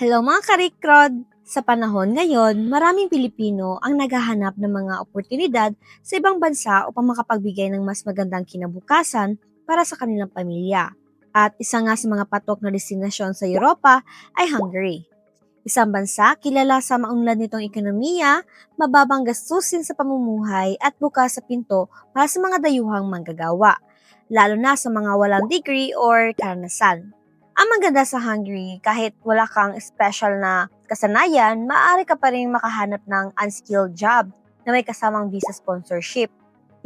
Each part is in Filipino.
Hello mga karikrod! Sa panahon ngayon, maraming Pilipino ang naghahanap ng mga oportunidad sa ibang bansa upang makapagbigay ng mas magandang kinabukasan para sa kanilang pamilya. At isa nga sa mga patok na destinasyon sa Europa ay Hungary. Isang bansa kilala sa maunlad nitong ekonomiya, mababang gastusin sa pamumuhay at bukas sa pinto para sa mga dayuhang manggagawa, lalo na sa mga walang degree or karanasan. Ang maganda sa Hungary, kahit wala kang special na kasanayan, maaari ka pa rin makahanap ng unskilled job na may kasamang visa sponsorship.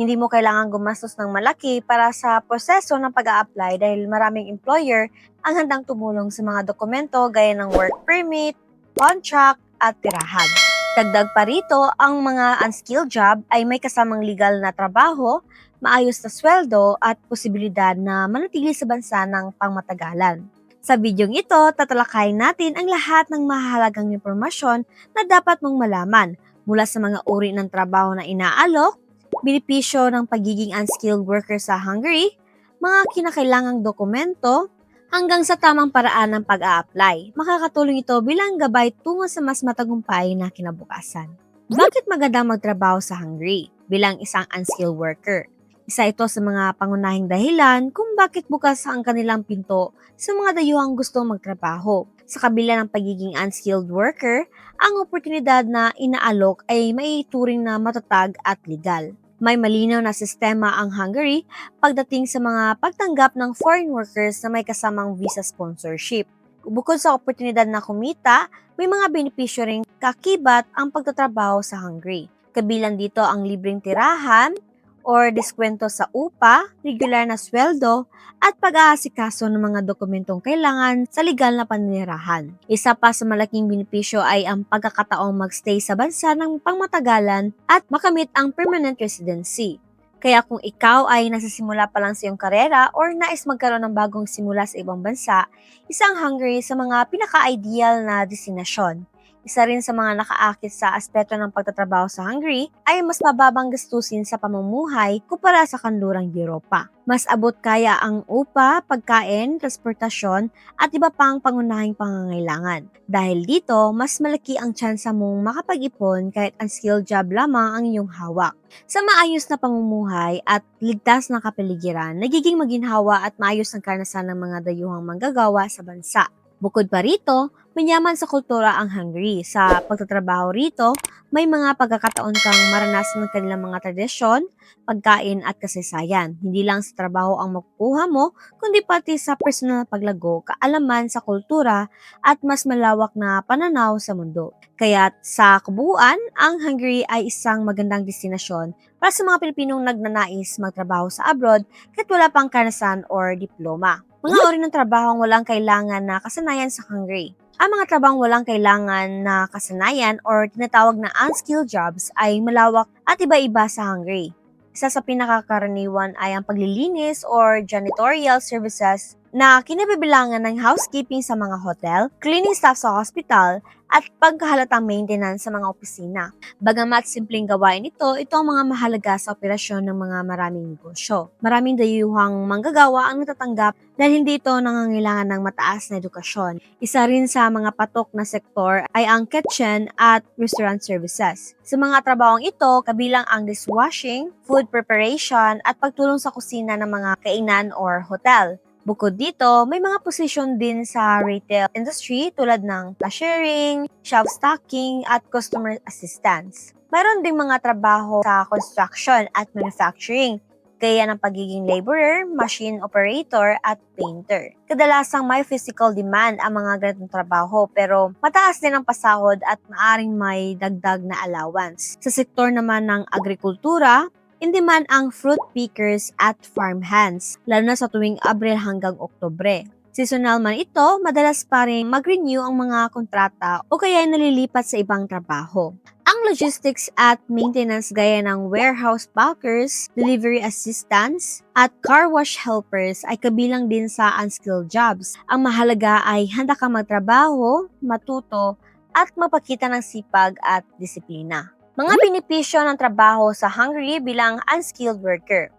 Hindi mo kailangan gumastos ng malaki para sa proseso ng pag apply dahil maraming employer ang handang tumulong sa mga dokumento gaya ng work permit, contract, at tirahan. Dagdag pa rito, ang mga unskilled job ay may kasamang legal na trabaho, maayos na sweldo at posibilidad na manatili sa bansa ng pangmatagalan. Sa bidyong ito, tatalakayin natin ang lahat ng mahalagang impormasyon na dapat mong malaman mula sa mga uri ng trabaho na inaalok, benepisyo ng pagiging unskilled worker sa Hungary, mga kinakailangang dokumento, hanggang sa tamang paraan ng pag-a-apply. Makakatulong ito bilang gabay tungo sa mas matagumpay na kinabukasan. Bakit magandang magtrabaho sa Hungary bilang isang unskilled worker? Isa ito sa mga pangunahing dahilan kung bakit bukas ang kanilang pinto sa mga dayuhang gusto magtrabaho. Sa kabila ng pagiging unskilled worker, ang oportunidad na inaalok ay maituring na matatag at legal. May malinaw na sistema ang Hungary pagdating sa mga pagtanggap ng foreign workers na may kasamang visa sponsorship. Bukod sa oportunidad na kumita, may mga benepisyo ring kakibat ang pagtatrabaho sa Hungary. Kabilang dito ang libreng tirahan, or diskwento sa upa, regular na sweldo, at pag-aasikaso ng mga dokumentong kailangan sa legal na paninirahan. Isa pa sa malaking benepisyo ay ang pagkakataong magstay sa bansa ng pangmatagalan at makamit ang permanent residency. Kaya kung ikaw ay nasisimula pa lang sa iyong karera or nais magkaroon ng bagong simula sa ibang bansa, isang Hungary sa mga pinaka-ideal na destinasyon. Isa rin sa mga nakaakit sa aspeto ng pagtatrabaho sa Hungary ay mas mababang gastusin sa pamumuhay kumpara sa kanlurang Europa. Mas abot kaya ang upa, pagkain, transportasyon at iba pang pangunahing pangangailangan. Dahil dito, mas malaki ang tsansa mong makapag-ipon kahit unskilled job lamang ang iyong hawak. Sa maayos na pamumuhay at ligtas na kapaligiran, nagiging maginhawa at maayos ang karanasan ng mga dayuhang manggagawa sa bansa. Bukod pa rito, manyaman sa kultura ang Hungary. Sa pagtatrabaho rito, may mga pagkakataon kang maranasan ng kanilang mga tradisyon, pagkain at kasaysayan. Hindi lang sa trabaho ang makukuha mo, kundi pati sa personal na paglago, kaalaman sa kultura at mas malawak na pananaw sa mundo. Kaya sa kabuuan, ang Hungary ay isang magandang destinasyon para sa mga Pilipinong nagnanais magtrabaho sa abroad kahit wala pang karanasan or diploma. Mga uri ng trabaho ang walang kailangan na kasanayan sa Hungary. Ang mga trabahong walang kailangan na kasanayan or tinatawag na unskilled jobs ay malawak at iba-iba sa Hungary. Isa sa pinakakaraniwan ay ang paglilinis or janitorial services na kinabibilangan ng housekeeping sa mga hotel, cleaning staff sa hospital, at pagkahalatang maintenance sa mga opisina. Bagamat simpleng gawain ito, ito ang mga mahalaga sa operasyon ng mga maraming negosyo. Maraming dayuhang manggagawa ang natatanggap dahil hindi ito nangangailangan ng mataas na edukasyon. Isa rin sa mga patok na sektor ay ang kitchen at restaurant services. Sa mga trabahong ito, kabilang ang dishwashing, food preparation, at pagtulong sa kusina ng mga kainan or hotel. Bukod dito, may mga posisyon din sa retail industry tulad ng cashiering, shelf stocking, at customer assistance. Mayroon ding mga trabaho sa construction at manufacturing, gaya ng pagiging laborer, machine operator, at painter. Kadalasang may physical demand ang mga ganitong trabaho pero mataas din ang pasahod at maaring may dagdag na allowance. Sa sektor naman ng agrikultura, in demand ang fruit pickers at farm hands, lalo na sa tuwing Abril hanggang Oktobre. Seasonal man ito, madalas pa rin mag-renew ang mga kontrata o kaya nalilipat sa ibang trabaho. Ang logistics at maintenance gaya ng warehouse packers, delivery assistants, at car wash helpers ay kabilang din sa unskilled jobs. Ang mahalaga ay handa kang magtrabaho, matuto, at mapakita ng sipag at disiplina. Mga benepisyo ng trabaho sa Hungary bilang unskilled worker.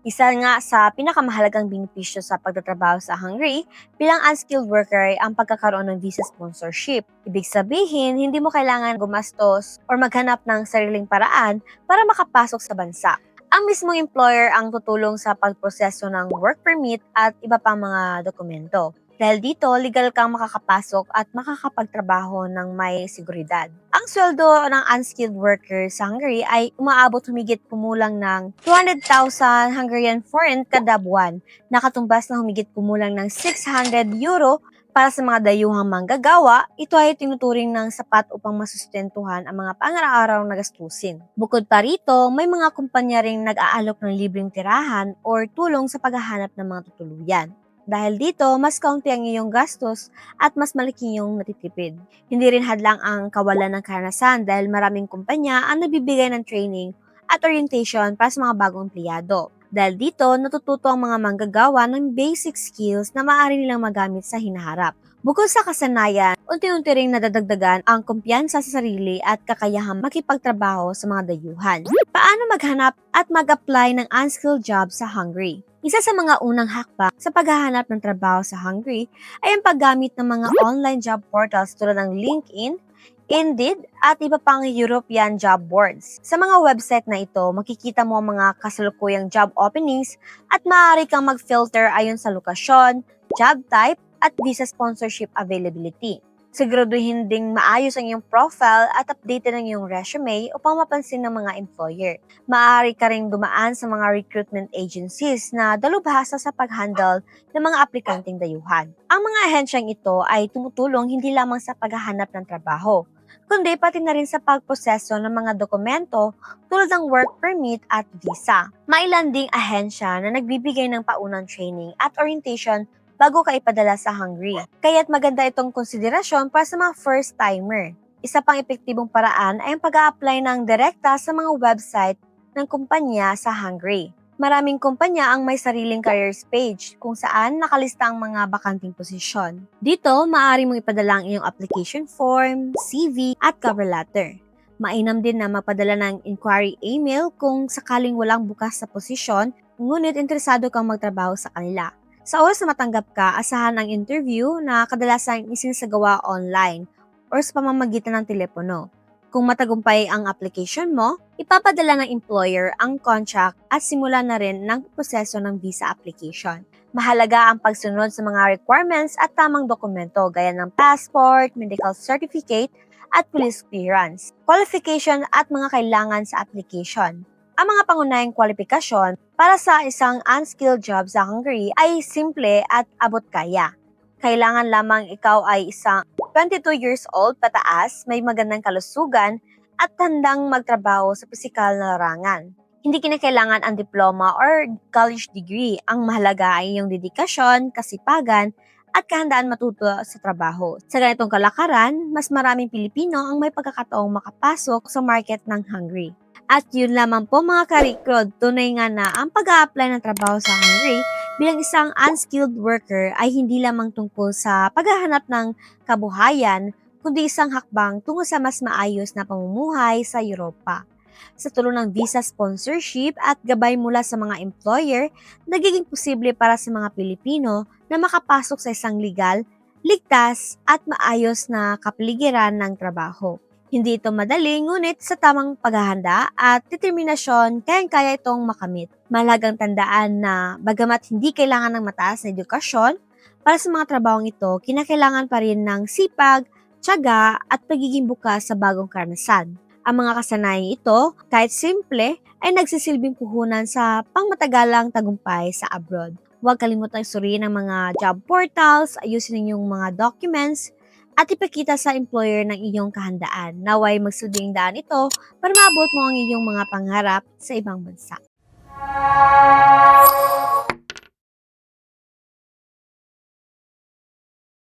Isa nga sa pinakamahalagang benepisyo sa pagtatrabaho sa Hungary bilang unskilled worker ay ang pagkakaroon ng visa sponsorship. Ibig sabihin, hindi mo kailangan gumastos or maghanap ng sariling paraan para makapasok sa bansa. Ang mismong employer ang tutulong sa pagproseso ng work permit at iba pang mga dokumento. Dahil dito, legal kang makakapasok at makakapagtrabaho ng may seguridad. Ang sweldo ng unskilled worker sa Hungary ay umaabot humigit kumulang ng 200,000 Hungarian forint kada buwan, nakatumbas na humigit kumulang ng 600 euro para sa mga dayuhang manggagawa, ito ay tinuturing ng sapat upang masustentuhan ang mga pangaraw-araw na gastusin. Bukod pa rito, may mga kumpanya ring nag-aalok ng libreng tirahan or tulong sa paghahanap ng mga tutuluyan. Dahil dito, mas kaunti ang iyong gastos at mas malaki yung natitipid. Hindi rin hadlang ang kawalan ng karanasan dahil maraming kumpanya ang nabibigay ng training at orientation para sa mga bagong empleyado. Dahil dito, natututo ang mga manggagawa ng basic skills na maaari nilang magamit sa hinaharap. Bukod sa kasanayan, unti-unti ring nadadagdagan ang kumpiyansa sa sarili at kakayahang makipagtrabaho sa mga dayuhan. Paano maghanap at mag-apply ng unskilled job sa Hungary? Isa sa mga unang hakbang sa paghahanap ng trabaho sa Hungary ay ang paggamit ng mga online job portals tulad ng LinkedIn, Indeed, at iba pang European job boards. Sa mga website na ito, makikita mo ang mga kasalukuyang job openings at maaari kang mag-filter ayon sa lokasyon, job type, at visa sponsorship availability. Siguraduhin ding maayos ang iyong profile at updated ang iyong resume upang mapansin ng mga employer. Maaari ka ring dumaan sa mga recruitment agencies na dalubhasa sa pag-handle ng mga aplikanteng dayuhan. Ang mga ahensyang ito ay tumutulong hindi lamang sa paghahanap ng trabaho, kundi pati na rin sa pagproseso ng mga dokumento tulad ng work permit at visa. Mailan ding ahensya na nagbibigay ng paunang training at orientation bago ka ipadala sa Hungary. Kaya't maganda itong konsiderasyon para sa mga first-timer. Isa pang epektibong paraan ay ang pag apply ng direkta sa mga website ng kumpanya sa Hungary. Maraming kumpanya ang may sariling careers page kung saan nakalista ang mga bakanting posisyon. Dito, maaari mong ipadala ang iyong application form, CV, at cover letter. Mainam din na mapadala ng inquiry email kung sakaling walang bukas sa posisyon, ngunit interesado kang magtrabaho sa kanila. Sa oras na matanggap ka, asahan ang interview na kadalasan isinasagawa online or sa pamamagitan ng telepono. Kung matagumpay ang application mo, ipapadala ng employer ang contract at simula na rin ng proseso ng visa application. Mahalaga ang pagsunod sa mga requirements at tamang dokumento gaya ng passport, medical certificate, at police clearance, qualification at mga kailangan sa application. Ang mga pangunahing kwalifikasyon para sa isang unskilled job sa Hungary ay simple at abot kaya. Kailangan lamang ikaw ay isang 22 years old pataas, may magandang kalusugan, at handang magtrabaho sa pisikal na larangan. Hindi kinakailangan ang diploma or college degree. Ang mahalaga ay iyong dedikasyon, kasipagan, at kahandaan matuto sa trabaho. Sa ganitong kalakaran, mas maraming Pilipino ang may pagkakataong makapasok sa market ng Hungary. At yun lamang po mga karikrod, tunay nga na ang pag apply ng trabaho sa Hungary bilang isang unskilled worker ay hindi lamang tungkol sa paghahanap ng kabuhayan, kundi isang hakbang tungo sa mas maayos na pamumuhay sa Europa. Sa tulong ng visa sponsorship at gabay mula sa mga employer, nagiging posible para sa mga Pilipino na makapasok sa isang legal, ligtas at maayos na kapaligiran ng trabaho. Hindi ito madali, ngunit sa tamang paghahanda at determinasyon, kayang-kaya itong makamit. Malagang tandaan na bagamat hindi kailangan ng mataas na edukasyon, para sa mga trabahong ito, kinakailangan pa rin ng sipag, tiyaga at pagiging bukas sa bagong karanasan. Ang mga kasanayang ito, kahit simple, ay nagsisilbing puhunan sa pangmatagalang tagumpay sa abroad. Huwag kalimutang suriin ang mga job portals, ayusin ninyong mga documents, at ipakita sa employer ng iyong kahandaan. Naway magsilbing daan ito para maabot mo ang iyong mga pangarap sa ibang bansa.